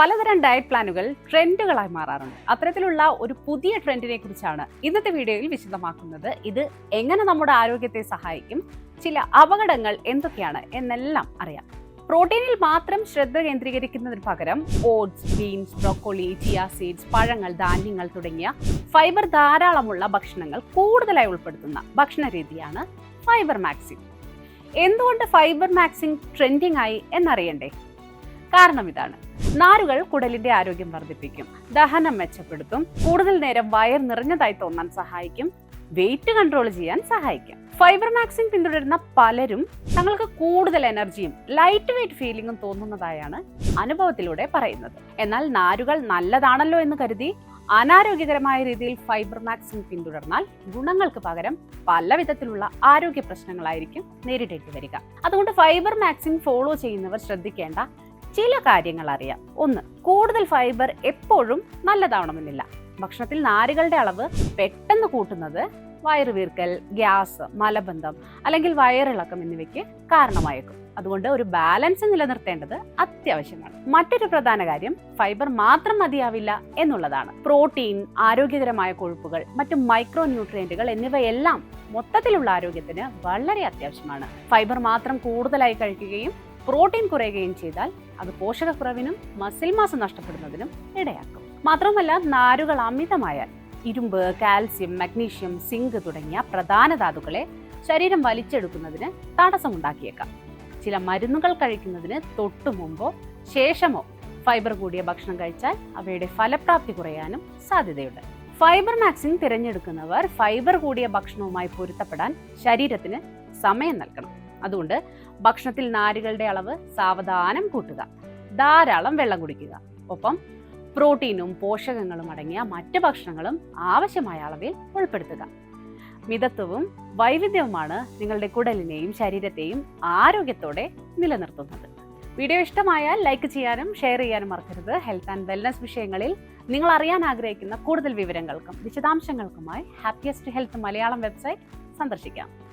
പലതരം ഡയറ്റ് പ്ലാനുകൾ ട്രെൻഡുകളായി മാറാറുണ്ട്. അത്തരത്തിലുള്ള ഒരു പുതിയ ട്രെൻഡിനെ കുറിച്ചാണ് ഇന്നത്തെ വീഡിയോയിൽ വിശദമാക്കുന്നത്. ഇത് എങ്ങനെ നമ്മുടെ ആരോഗ്യത്തെ സഹായിക്കും ചില അപകടങ്ങൾ എന്തൊക്കെയാണ് എന്നെല്ലാം അറിയാം. പ്രോട്ടീനിൽ മാത്രം ശ്രദ്ധ കേന്ദ്രീകരിക്കുന്നതിന് പകരം oats beans broccoli chia seeds പഴങ്ങൾ ധാന്യങ്ങൾ തുടങ്ങിയ ഫൈബർ ധാരാളമുള്ള ഭക്ഷണങ്ങൾ കൂടുതലായി ഉൾപ്പെടുത്തുന്ന ഭക്ഷണ രീതിയാണ് ഫൈബർ മാക്സിംഗ് എന്തുകൊണ്ട് ഫൈബർ മാക്സിംഗ് ട്രെൻഡിങ് ആയി എന്നറിയണ്ടേ? കാരണം ഇതാണ്. നാരുകൾ കുടലിന്റെ ആരോഗ്യം വർദ്ധിപ്പിക്കും. ദഹനം മെച്ചപ്പെടുത്തും. കൂടുതൽ നേരം വയർ നിറഞ്ഞതായി തോന്നാൻ സഹായിക്കും. വെയിറ്റ് കൺട്രോൾ ചെയ്യാൻ സഹായിക്കും. ഫൈബർ മാക്സിൻ പിന്തുടരുന്ന പലരും തങ്ങൾക്ക് കൂടുതൽ എനർജിയും ലൈറ്റ് വെയിറ്റ് ഫീലിംഗും തോന്നുന്നതായാണ് അനുഭവത്തിലൂടെ പറയുന്നത്. എന്നാൽ നാരുകൾ നല്ലതാണല്ലോ എന്ന് കരുതി അനാരോഗ്യകരമായ രീതിയിൽ ഫൈബർ മാക്സിൻ പിന്തുടർന്നാൽ ഗുണങ്ങൾക്ക് പകരം പല വിധത്തിലുള്ള ആരോഗ്യ പ്രശ്നങ്ങളായിരിക്കും നേരിടേണ്ടി വരിക. അതുകൊണ്ട് ഫൈബർ മാക്സിൻ ഫോളോ ചെയ്യുന്നവർ ശ്രദ്ധിക്കേണ്ട ചില കാര്യങ്ങൾ അറിയാം. ഒന്ന് കൂടുതൽ ഫൈബർ എപ്പോഴും നല്ലതാവണമെന്നില്ല. ഭക്ഷണത്തിൽ നാരുകളുടെ അളവ് പെട്ടെന്ന് കൂട്ടുന്നത് വയറുവീർക്കൽ ഗ്യാസ് മലബന്ധം അല്ലെങ്കിൽ വയറിളക്കം എന്നിവയ്ക്ക് കാരണമായേക്കും. അതുകൊണ്ട് ഒരു ബാലൻസ് നിലനിർത്തേണ്ടത് അത്യാവശ്യമാണ്. മറ്റൊരു പ്രധാന കാര്യം ഫൈബർ മാത്രം മതിയാവില്ല എന്നുള്ളതാണ്. പ്രോട്ടീൻ ആരോഗ്യകരമായ കൊഴുപ്പുകൾ മറ്റു മൈക്രോ ന്യൂട്രിയന്റുകൾ എന്നിവയെല്ലാം മൊത്തത്തിലുള്ള ആരോഗ്യത്തിന് വളരെ അത്യാവശ്യമാണ്. ഫൈബർ മാത്രം കൂടുതലായി കഴിക്കുകയും പ്രോട്ടീൻ കുറയുകയും ചെയ്താൽ അത് പോഷകക്കുറവിനും മസിൽ മാസം നഷ്ടപ്പെടുന്നതിനും ഇടയാക്കും. മാത്രമല്ല നാരുകൾ അമിതമായാൽ ഇരുമ്പ് കാൽസ്യം മഗ്നീഷ്യം സിങ്ക് തുടങ്ങിയ പ്രധാന ധാതുക്കളെ ശരീരം വലിച്ചെടുക്കുന്നതിന് തടസ്സമുണ്ടാക്കിയേക്കാം. ചില മരുന്നുകൾ കഴിക്കുന്നതിന് തൊട്ടു മുമ്പോ ശേഷമോ ഫൈബർ കൂടിയ ഭക്ഷണം കഴിച്ചാൽ അവയുടെ ഫലപ്രാപ്തി കുറയാനും സാധ്യതയുണ്ട്. ഫൈബർ മാക്സിൻ തിരഞ്ഞെടുക്കുന്നവർ ഫൈബർ കൂടിയ ഭക്ഷണവുമായി പൊരുത്തപ്പെടാൻ ശരീരത്തിന് സമയം നൽകണം. അതുകൊണ്ട് ഭക്ഷണത്തിൽ നാരുകളുടെ അളവ് സാവധാനം കൂട്ടുക ധാരാളം വെള്ളം കുടിക്കുക. ഒപ്പം പ്രോട്ടീനും പോഷകങ്ങളും അടങ്ങിയ മറ്റ് ഭക്ഷണങ്ങളും ആവശ്യമായ അളവിൽ ഉൾപ്പെടുത്തുക. മിതത്വവും വൈവിധ്യവുമാണ് നിങ്ങളുടെ കുടലിനെയും ശരീരത്തെയും ആരോഗ്യത്തോടെ നിലനിർത്തുന്നത്. വീഡിയോ ഇഷ്ടമായാൽ ലൈക്ക് ചെയ്യാനും ഷെയർ ചെയ്യാനും മറക്കരുത്. ഹെൽത്ത് ആൻഡ് വെൽനസ് വിഷയങ്ങളിൽ നിങ്ങൾ അറിയാൻ ആഗ്രഹിക്കുന്ന കൂടുതൽ വിവരങ്ങൾക്കും വിശദാംശങ്ങൾക്കുമായി ഹാപ്പിയസ്റ്റ് ഹെൽത്ത് മലയാളം വെബ്സൈറ്റ് സന്ദർശിക്കാം.